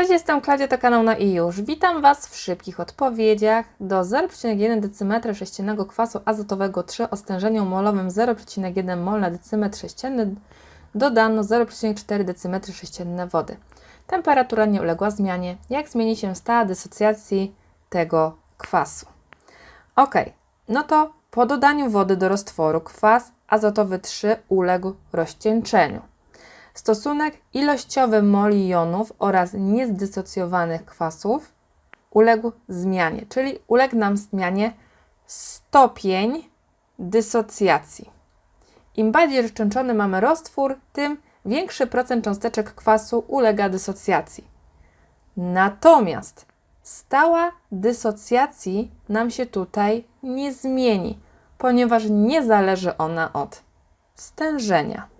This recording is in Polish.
Cześć, jestem Klaudia, to kanał na i już. Witam Was w szybkich odpowiedziach. Do 0,1 decymetra sześciennego kwasu azotowego 3 o stężeniu molowym 0,1 mol na decymetr sześcienny dodano 0,4 decymetry sześcienne wody. Temperatura nie uległa zmianie. Jak zmieni się stała dysocjacji tego kwasu? Ok, no to po dodaniu wody do roztworu kwas azotowy 3 uległ rozcieńczeniu. Stosunek ilościowy moli jonów oraz niezdysocjowanych kwasów uległ zmianie, czyli uległ nam zmianie stopień dysocjacji. Im bardziej rozcieńczony mamy roztwór, tym większy procent cząsteczek kwasu ulega dysocjacji. Natomiast stała dysocjacji nam się tutaj nie zmieni, ponieważ nie zależy ona od stężenia.